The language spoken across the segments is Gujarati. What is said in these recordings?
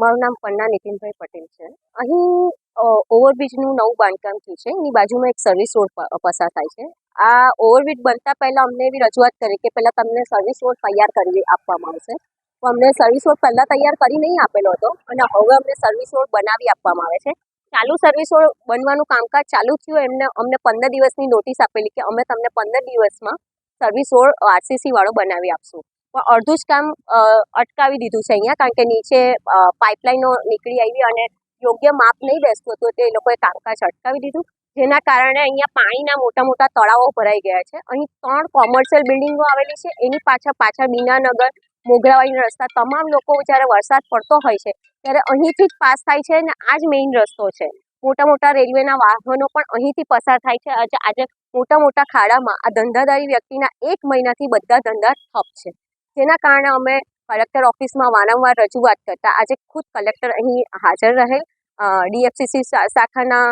મારું નામ પન્ના નીતિનભાઈ પટેલ છે. અહીં ઓવરબ્રિજનું નવું બાંધકામ થયું છે. એની બાજુમાં એક સર્વિસ રોડ પસાર થાય છે. આ ઓવરબ્રિજ બનતા પહેલા અમને એવી રજૂઆત કરી કે પહેલા તમને સર્વિસ રોડ તૈયાર કરી આપવામાં આવશે. તો અમને સર્વિસ રોડ પહેલા તૈયાર કરી નહીં આપેલો હતો અને હવે અમને સર્વિસ રોડ બનાવી આપવામાં આવે છે. ચાલુ સર્વિસ રોડ બનવાનું કામકાજ ચાલુ થયું. એમને, અમને પંદર દિવસની નોટિસ આપેલી કે અમે તમને પંદર દિવસમાં સર્વિસ રોડ આરસીસી વાળો બનાવી આપશું. અડધું જ કામ અટકાવી દીધું છે અહીંયા, કારણ કે નીચે પાઇપલાઇનો નીકળી આવી અને યોગ્ય માપ નહીં બેસતું હતું એ લોકોએ કામકાજ અટકાવી દીધું. જેના કારણે અહીંયા પાણીના મોટા મોટા તળાવો ભરાઈ ગયા છે. અહીં ત્રણ કોમર્શિયલ બિલ્ડિંગો આવેલી છે. એની પાછળ પાછળ બીનાનગર મોગરાવાડીના રસ્તા, તમામ લોકો જ્યારે વરસાદ પડતો હોય છે, ત્યારે અહીંથી જ પાસ થાય છે અને આ જ મેઇન રસ્તો છે. મોટા મોટા રેલવેના વાહનો પણ અહીંથી પસાર થાય છે. આજે મોટા મોટા ખાડામાં આ ધંધાદારી વ્યક્તિના એક મહિનાથી બધા ધંધા ઠપ છે. જેના કારણે અમે કલેક્ટર ઓફિસમાં વારંવાર રજૂઆત કરતા. આજે ખુદ કલેક્ટર અહીં હાજર રહેલ ડીએફસીસી શાખાના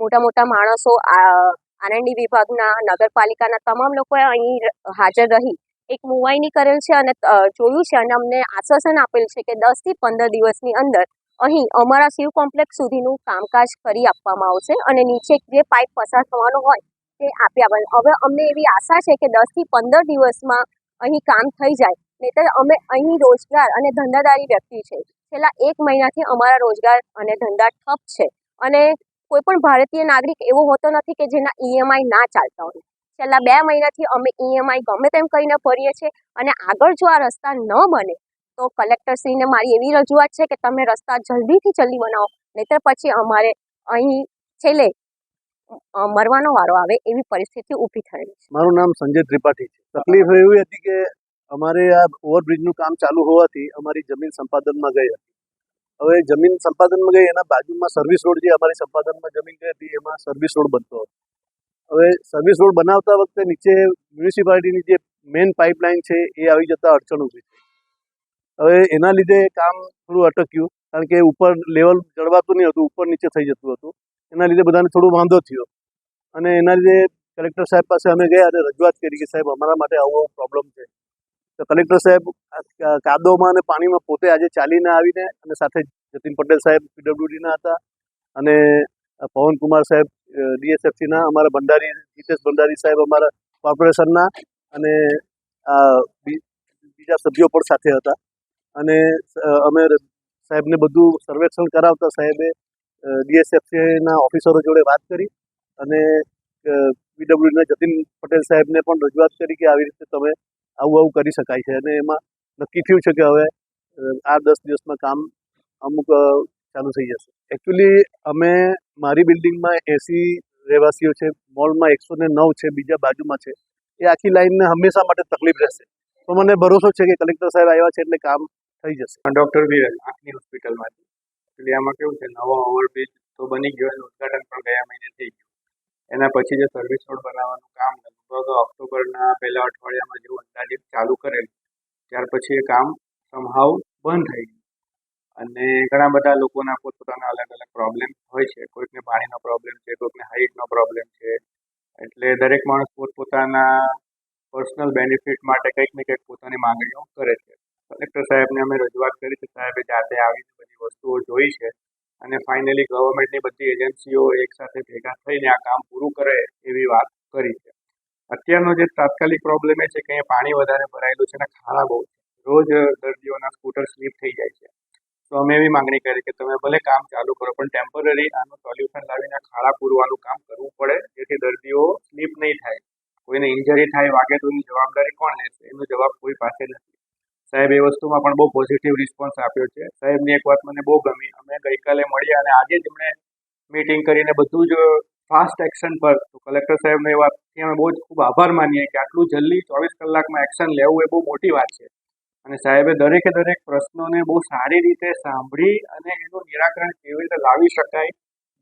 મોટા મોટા માણસો આરએનડી વિભાગના, નગરપાલિકાના તમામ લોકોએ અહીં હાજર રહી. એક મુવાઈની કરેલ છે અને જોયું છે અને અમને આશ્વાસન આપેલ છે કે દસથી પંદર દિવસની અંદર અહીં અમારા શિવ કોમ્પ્લેક્સ સુધીનું કામકાજ કરી આપવામાં આવશે અને નીચે જે પાઇપ પસાર થવાનો હોય તે આપી આપવાનું. હવે અમને એવી આશા છે કે દસથી પંદર દિવસમાં અહીં કામ થઈ જાય. નહીંતર અમે અહીં રોજગાર અને ધંધાદારી વ્યક્તિ છે. છેલ્લા એક મહિનાથી અમારા રોજગાર અને ધંધા ઠપ છે. અને કોઈ પણ ભારતીય નાગરિક એવો હોતો નથી કે જેના ઈએમઆઈ ના ચાલતા હોય. છેલ્લા બે મહિનાથી અમે ઈએમઆઈ ગમે તેમ કરીને ભરીએ છીએ અને આગળ જો આ રસ્તા ન બને, તો કલેક્ટરશ્રીને મારી એવી રજૂઆત છે કે તમે રસ્તા જલ્દીથી જલ્દી બનાવો. નહીંતર પછી અમારે અહીં છેલ્લે મરવાનો વારો આવે એવી પરિસ્થિતિ ઊભી થયેલી છે. મારું નામ સંજય ત્રિપાઠી છે. તકલીફ એવી હતી કે અમારે આ ઓવરબ્રિજનું કામ ચાલુ હોવાથી અમારી જમીન સંપાદનમાં ગઈ હતી. હવે જમીન સંપાદનમાં ગઈ, એના બાજુમાં સર્વિસ રોડ જે અમારી સંપાદનમાં જમીન ગઈ હતી, એમાં સર્વિસ રોડ બનતો હતો. હવે સર્વિસ રોડ બનાવતા વખતે નીચે મ્યુનિસિપાલિટીની જે મેઇન પાઇપલાઇન છે, એ આવી જતા અડચણ ઊભી થઈ. હવે એના લીધે કામ થોડું અટક્યું, કારણ કે ઉપર લેવલ જળવાતું નહીં હતું, ઉપર નીચે થઈ જતું હતું. એના લીધે બધાને થોડો વાંધો થયો. અને એના લીધે કલેક્ટર સાહેબ પાસે અમે ગયા અને રજૂઆત કરી કે સાહેબ અમારા માટે આવો પ્રોબ્લેમ છે. તો કલેક્ટર સાહેબ કાદોમાં અને પાણીમાં પોતે આજે ચાલીને આવીને અને સાથે જતીન પટેલ સાહેબ પીડબ્લ્યુડીના હતા અને પવનકુમાર સાહેબ ડીએસએફસીના, અમારા ભંડારી, જીતેશ ભંડારી સાહેબ અમારા કોર્પોરેશનના અને બીજા સભ્યો પણ સાથે હતા. અને અમે સાહેબને બધું સર્વેક્ષણ કરાવતા સાહેબે ડીએસએફસીના ઓફિસરો જોડે વાત કરી અને પીડબ્લ્યુડીના જતીન પટેલ સાહેબને પણ રજૂઆત કરી કે આવી રીતે તમે આવું આવું કરી શકાય છે. અને એમાં નક્કી થયું છે કે હવે આ દસ દિવસમાં કામ અમુક ચાલુ થઈ જશે. એકચ્યુઅલી અમે મારી બિલ્ડિંગમાં એસી રહેવાસીઓ છે, મોલમાં એકસો ને નવ છે, બીજા બાજુમાં છે. એ આખી લાઈનને હંમેશા માટે તકલીફ રહેશે. તો મને ભરોસો છે કે કલેક્ટર સાહેબ આવ્યા છે એટલે કામ થઈ જશે. ડૉક્ટર વિરલ, આંખની હોસ્પિટલમાંથી. એટલે આમાં કેવું છે? નવો ઓવરબ્રિજ તો બની ગયો અને ઉદઘાટન પણ ગયા મહિને થઈ ગયું. એના પછી જે સર્વિસ રોડ બનાવવાનું કામ લગભગ ઓક્ટોબરના પહેલા અઠવાડિયામાં જેવું અંદાજિત ચાલુ કરેલ, ત્યાર પછી એ કામ સમહાવ બંધ થઈ ગયું. અને ઘણા બધા લોકોના પોતપોતાના અલગ અલગ પ્રોબ્લેમ હોય છે. કોઈકને પાણીનો પ્રોબ્લેમ છે, કોઈકને હાઇટનો પ્રોબ્લેમ છે. એટલે દરેક માણસ પોતપોતાના પર્સનલ બેનિફિટ માટે કંઈક ને કંઈક પોતાની માંગણીઓ કરે છે. કલેક્ટર સાહેબને અમે રજૂઆત કરી છે, સાહેબે જાતે આવીને બધી વસ્તુઓ જોઈ છે અને ફાઇનલી ગવર્મેન્ટની બધી એજન્સીઓ એકસાથે ભેગા થઈને આ કામ પૂરું કરે એવી વાત કરી છે. અત્યારનો જે તાત્કાલિક પ્રોબ્લેમ એ છે કે પાણી વધારે ભરાયેલું છે અને ખાડા બહુ છે. રોજ દર્દીઓના સ્કૂટર સ્લીપ થઈ જાય છે. તો અમે એવી માંગણી કરી કે તમે ભલે કામ ચાલુ કરો, પણ ટેમ્પરરી આનું સોલ્યુશન લાવીને ખાડા પૂરવાનું કામ કરવું પડે, જેથી દર્દીઓ સ્લીપ નહીં થાય. કોઈને ઇન્જરી થાય, વાગે તો એની જવાબદારી કોણ લેશે? એનો જવાબ કોઈ પાસે નથી. સાહેબ, એ વસ્તુમાં પણ બહુ પોઝિટિવ રિસ્પોન્સ આપ્યો છે. સાહેબની એક વાત મને બહુ ગમી. અમે ગઈકાલે મળ્યા અને આજે જ એમણે મીટિંગ કરીને બધું જ ફાસ્ટ એક્શન પર, તો કલેક્ટર સાહેબને એ વાતથી અમે બહુ જ ખૂબ આભાર માનીએ કે આટલું જલ્દી ચોવીસ કલાકમાં એક્શન લેવું એ બહુ મોટી વાત છે. અને સાહેબે દરેકે દરેક પ્રશ્નોને બહુ સારી રીતે સાંભળી અને એનું નિરાકરણ કેવી રીતે લાવી શકાય,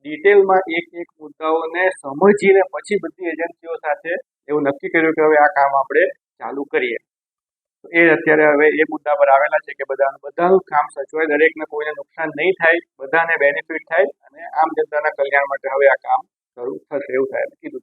ડિટેલમાં એક એક મુદ્દાઓને સમજીને પછી બધી એજન્સીઓ સાથે એવું નક્કી કર્યું કે હવે આ કામ આપણે ચાલુ કરીએ. એ અત્યારે હવે એ મુદ્દા પર આવેલા છે કે બધાનું બધાનું કામ સચવાય, દરેકને કોઈને નુકસાન નહીં થાય, બધાને બેનિફિટ થાય અને આમ જનતાના કલ્યાણ માટે હવે આ કામ શરૂ થશે એવું સાહેબ કીધું